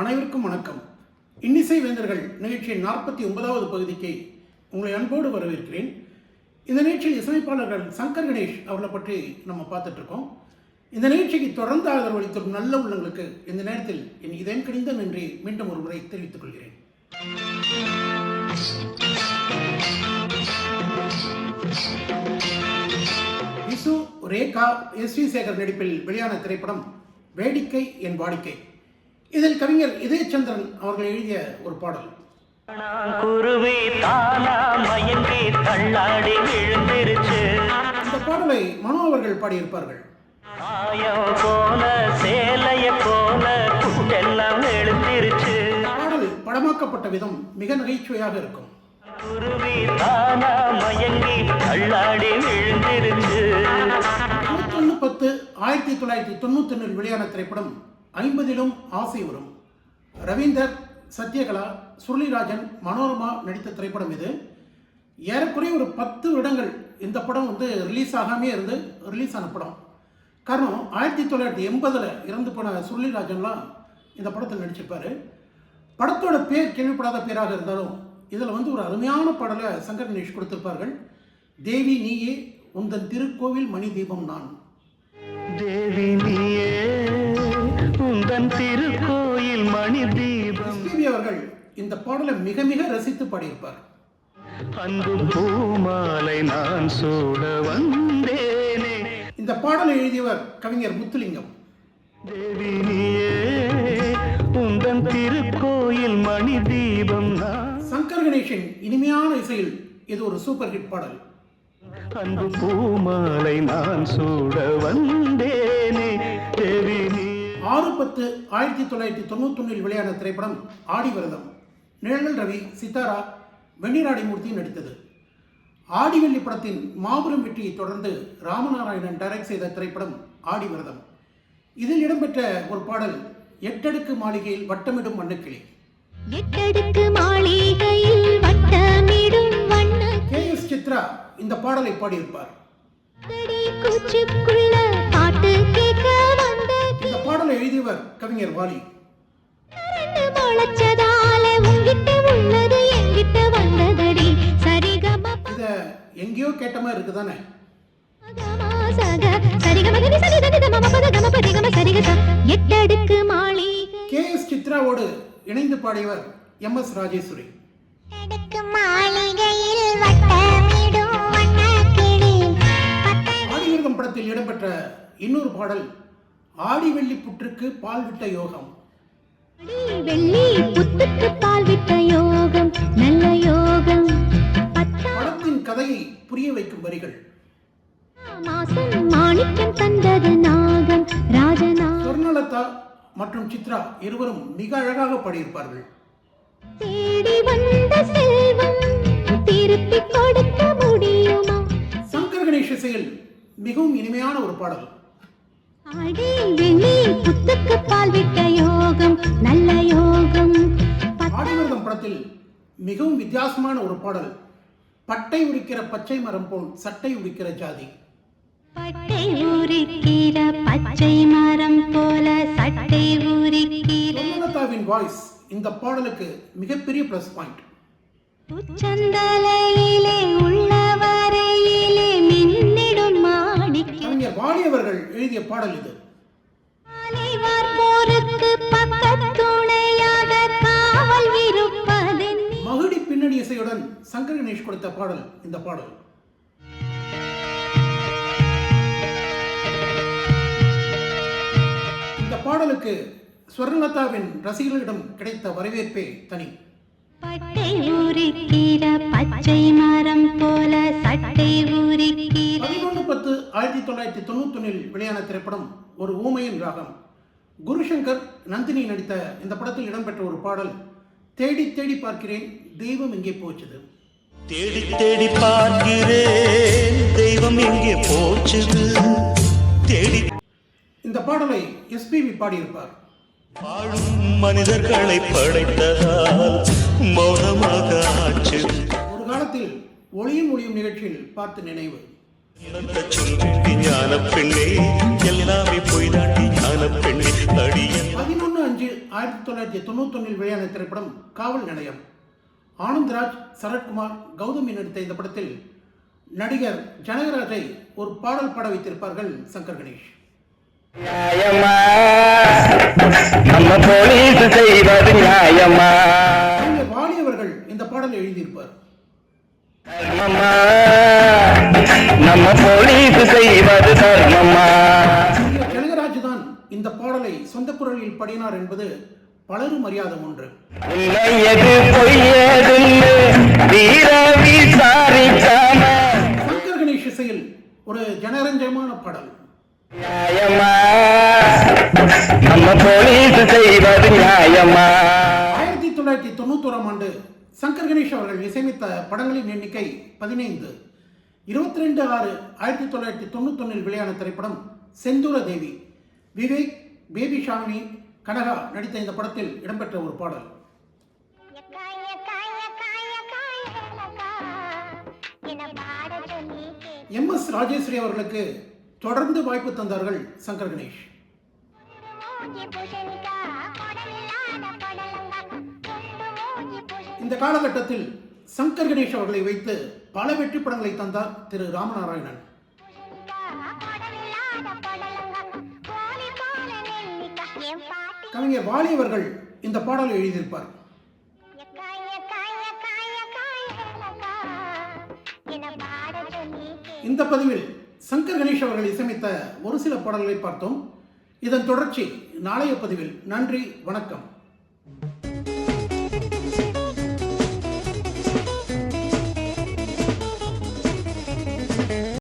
அனைவருக்கும் வணக்கம். இன்னிசை வேந்தர்கள் நிகழ்ச்சியின் நாற்பத்தி ஒன்பதாவது பகுதிக்கு உங்களை அன்போடு வரவேற்கிறேன். இந்த நிகழ்ச்சியில் இசைப்பாளர்கள் சங்கர் கணேஷ் அவர்களை பற்றி நம்ம பார்த்துட்ருக்கோம் இந்த நிகழ்ச்சிக்கு தொடர்ந்து ஆதரவு அளித்திருக்கும் நல்ல உள்ளங்களுக்கு இந்த நேரத்தில் என் இதயம் கிடைந்த நன்றி மீண்டும் ஒரு முறை தெரிவித்துக் கொள்கிறேன். விசு ரேகா எஸ் வி சேகர் நடிப்பில் வெளியான திரைப்படம் வேடிக்கை என் வாடிக்கை. இதில் கவிஞர் இதயச்சந்திரன் அவர்கள் எழுதிய ஒரு பாடல். குருவி தானா மயங்கி தள்ளாடி விழுந்திருச்சு. இந்த பாடலை மனோ அவர்கள் பாடியிருப்பார்கள். மாயம் போல சேலைய போல குட்டெல்லாம் எழுந்திருச்சு. இந்த பாடல் படமாக்கப்பட்ட விதம் மிக நகைச்சுவையாக இருக்கும். குருவி தானா மயங்கி தள்ளாடி விழுந்திருச்சு. இருபத்தொன்று பத்து ஆயிரத்தி தொள்ளாயிரத்தி தொண்ணூத்தொன்னில் வெளியான திரைப்படம் ஐம்பதிலும் ஆசை வரும். ரவீந்தர் சத்யகலா சுருளிராஜன் மனோரமா நடித்த திரைப்படம் இது. ஏறக்குறைய ஒரு பத்து வருடங்கள் இந்த படம் வந்து ரிலீஸ் ஆகாமே இருந்து ரிலீஸ் ஆன படம். காரணம் ஆயிரத்தி தொள்ளாயிரத்தி எண்பதில் இறந்து போன சுருளிராஜன்லாம் இந்த படத்தில் நடிச்சிருப்பார். படத்தோட பேர் கேள்விப்படாத பேராக இருந்தாலும் இதில் வந்து ஒரு அருமையான பாடலை சங்கர் கணேஷ் கொடுத்திருப்பார்கள். தேவி நீயே உந்தன் திருக்கோவில் மணி தீபம் நான். தேவி நீயே உந்தன் திருக்கோயில் மணி தீபம் அவர்கள் இந்த பாடலை மிக மிக ரசித்து பாடியிருப்பார் அன்பு பூமாலை நான் சூட வந்தேனே. இந்த பாடலை எழுதியவர் கவிஞர் முத்துலிங்கம். தேவி நீயே உந்தன் திருக்கோயில் மணி தீபம் சங்கர் கணேஷின் இனிமையான இசையில் இது ஒரு சூப்பர் ஹிட் பாடல். அன்பு பூமாலை நான் சூட ஆறு பத்து ஆயிரத்தி தொள்ளாயிரத்தி தொண்ணூத்தொன்னில் வெளியான திரைப்படம் ஆடி விரதம் நிழல் ரவி சித்தாரா வெண்ணிராடிமூர்த்தி நடித்தது. ஆடிவெள்ளி படத்தின் மாபெரும் வெற்றியை தொடர்ந்து ராமநாராயணன் டைரக்ட் செய்த திரைப்படம் ஆடி விரதம் இதில் இடம்பெற்ற ஒரு பாடல் எட்டடுக்கு மாளிகையில் வட்டமிடும் வண்ணக்கிளி. எட்டடுக்கு மாளிகையில் வட்டமிடும் கே எஸ் சித்ரா இந்த பாடலை பாடியிருப்பார். எழுதியவர் கவிஞர் வாலி. இதை எங்கேயோ கேட்ட மாதிரி இருக்குதானே? கே எஸ் சித்ராவோடு இணைந்து பாடியவர் எம் எஸ் ராஜேஸ்வரி. ஆடிவிரதம் படத்தில் இடம்பெற்ற இன்னொரு பாடல் ஆடி வெள்ளி புற்றுக்கு பால் விட்ட யோகம். வெள்ளி புத்துக்கு பால் விட்ட யோகம் நல்ல யோகம். பத்தா படத்தின் கதையை புரிய வைக்கும் வரிகள். மாசம் மாணிக்கம் தந்தது நாகம் ராஜனா சொர்ணலதா மற்றும் சித்ரா இருவரும் மிக அழகாக பாடியிருப்பார்கள். தேடி வந்த செல்வம் திருப்பி கொடுக்க முடியுமா? சங்கர் கணேஷ் இசையில் மிகவும் இனிமையான ஒரு பாடல். ஆடிவிரதம் படத்தில் மிகவும் வித்தியாசமான ஒரு பாடல். பட்டை உரிக்கிற பச்சை மரம் போல் சட்டை உரிக்கிற ஜாதி. பட்டை ஊறிக்கிற பச்சை மரம் போல சட்டை சொர்ணலதாவின் வாய்ஸ் இந்த பாடலுக்கு மிகப்பெரிய ப்ளஸ் பாயிண்ட் அவர்கள் எழுதிய பாடல் இது. மகுடி பின்னணி இசையுடன் சங்கர் கணேஷ் கொடுத்த பாடல் இந்த பாடல். இந்த பாடலுக்கு ஸ்வர்ணலதாவின் ரசிகர்களிடம் கிடைத்த வரவேற்பே தனி. பட்டை ஆயிரத்தி தொள்ளாயிரத்தி தொண்ணூத்தொன்னில் வெளியான திரைப்படம் ஒரு ஊமையின் ராகம். குருசங்கர் நந்தினி நடித்த இந்த படத்தில் இடம்பெற்ற ஒரு பாடல் தேடி தேடி பார்க்கிறேன் தெய்வம் எங்கே போச்சுது? தேடி தேடி பார்க்கிறேன் தெய்வம் எங்கே போச்சுது? தேடி இந்த பாடலை எஸ்பிபி பாடியிருப்பார். வாழும் மனிதர்களை படைத்ததால் மௌனமாக ஒரு காலத்தில் ஒளியும் ஒளியும் நிகழ்ச்சியில் பார்த்து நினைவு. பதினொன்று அஞ்சு ஆயிரத்தி தொள்ளாயிரத்தி தொண்ணூத்தொன்னில் வெளியான திரைப்படம் காவல் நிலையம். ஆனந்த்ராஜ் சரத்குமார் கௌதமி நடித்த இந்த படத்தில் நடிகர் ஜனகராஜை ஒரு பாடல் பாட வைத்திருப்பார்கள் சங்கர் கணேஷ். நியாயமா? நம்ம போலீஸ் செய்வது நியாயமா? கவிஞர் வாலி அவர்கள் இந்த பாடலை எழுதியிருப்பார். நம்ம போலீஸ் செய்வது தர்மமா? நடிகர் ஜனகராஜ் தான் இந்த பாடலை சொந்த குரலில் பாடினார் என்பது பலரும் அறியாத ஒன்று. சங்கர் கணேஷ் இசையில் ஒரு ஜனரஞ்சகமான பாடல். ஆயிரத்தி தொள்ளாயிரத்தி தொண்ணூத்தோராம் ஆண்டு சங்கர் கணேஷ் அவர்கள் இசையமைத்த படங்களின் எண்ணிக்கை பதினைந்து. இருபத்தி ரெண்டு ஆறு ஆயிரத்தி தொள்ளாயிரத்தி தொண்ணூத்தொன்னில் வெளியான திரைப்படம் செந்தூர தேவி. விவேக் பேபி ஷாமினி கனகா நடித்த இந்த படத்தில் இடம்பெற்ற ஒரு பாடல். எம் எஸ் ராஜேஸ்வரி அவர்களுக்கு தொடர்ந்து வாய்ப்பு தந்தார்கள் சங்கர் கணேஷ். இந்த காலகட்டத்தில் சங்கர் கணேஷ் அவர்களை வைத்து பல வெற்றி படங்களை தந்தார் திரு ராமநாராயணன். கவிஞர் வாலி அவர்கள் இந்த பாடலை எழுதியிருப்பார். இந்த பதிவில் சங்கர் கணேஷ் அவர்கள் இசையமைத்த ஒரு சில பாடல்களை பார்த்தோம். இதன் தொடர்ச்சி நாளைய பதிவில். நன்றி வணக்கம்.